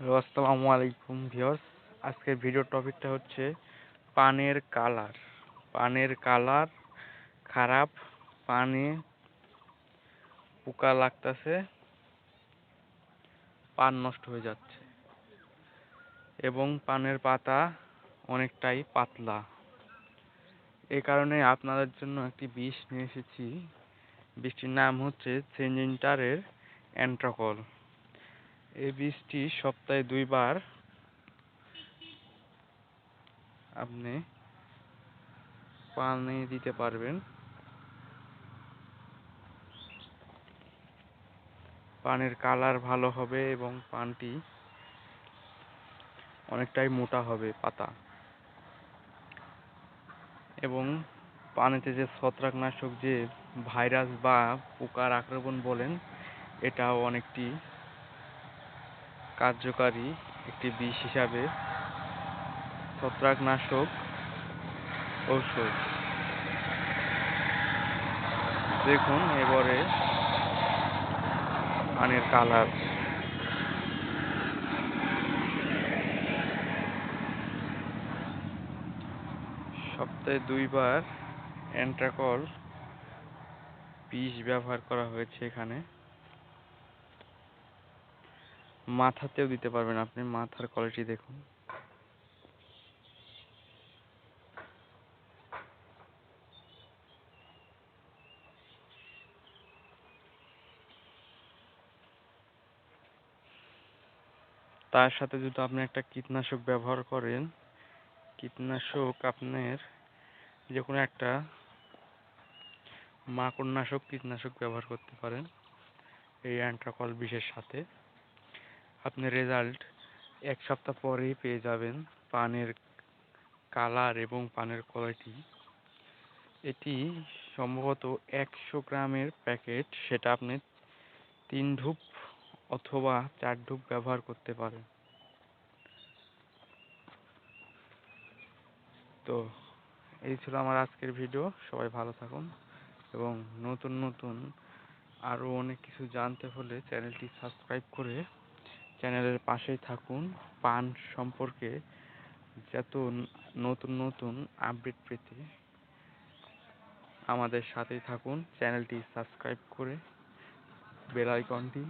Hello আসসালামু আলাইকুম viewers আজকের ভিডিও টপিকটা হচ্ছে পানের কালার। পানের কালার খারাপ, পানে পোকা লাগতেছে, পান নষ্ট হয়ে যাচ্ছে। এবং পানের পাতা অনেকটাই পাতলা। এই কারণে আপনাদের জন্য একটি বিষ নিয়ে এসেছি। বিষটির নাম হচ্ছে সেঞ্জিন্টারের অ্যান্ট্রাকল এই বীজটি সপ্তাহে দুইবার আপনি পানি দিতে পারবেন। পানের কালার ভালো হবে এবং পানটি অনেকটাই মোটা হবে, পাতা। এবং পানিতে যে ছত্রাকনাশক যে ভাইরাস বা পোকার আক্রমণ বলেন, এটাও অনেকটি কার্যকারী একটি বিষ হিসাবে ছত্রাকনাশক ঔষধ। দেখুন এবারে পানের কালার। সপ্তাহে দুইবার অ্যান্ট্রাকল বিষ ব্যবহার করা হয়েছে এখানে। মাথাতেও দিতে পারবেন আপনি মাথার কোয়ালিটি দেখুন। তার সাথে যদি আপনি একটা কীটনাশক ব্যবহার করেন, কীটনাশক আপনার যে কোনো একটা মাকড়নাশক কীটনাশক ব্যবহার করতে পারেন, এই অ্যান্ট্রাকল বিষের সাথে। আপনি রেজাল্ট এক সপ্তাহ পরেই পেয়ে যাবেন পানের কালার এবং পানের কোয়ালিটি এটি সম্ভবত একশো গ্রামের প্যাকেট সেটা আপনি তিন ধূপ অথবা চার ধূপ ব্যবহার করতে পারেন। তো, এই ছিল আমার আজকের ভিডিও সবাই ভালো থাকুন এবং নতুন নতুন আরও অনেক কিছু জানতে হলে চ্যানেলটি সাবস্ক্রাইব করে চ্যানেলের পাশেই থাকুন। পান সম্পর্কে যত নতুন নতুন আপডেট পেতে আমাদের সাথেই থাকুন। চ্যানেলটি সাবস্ক্রাইব করে বেল আইকনটি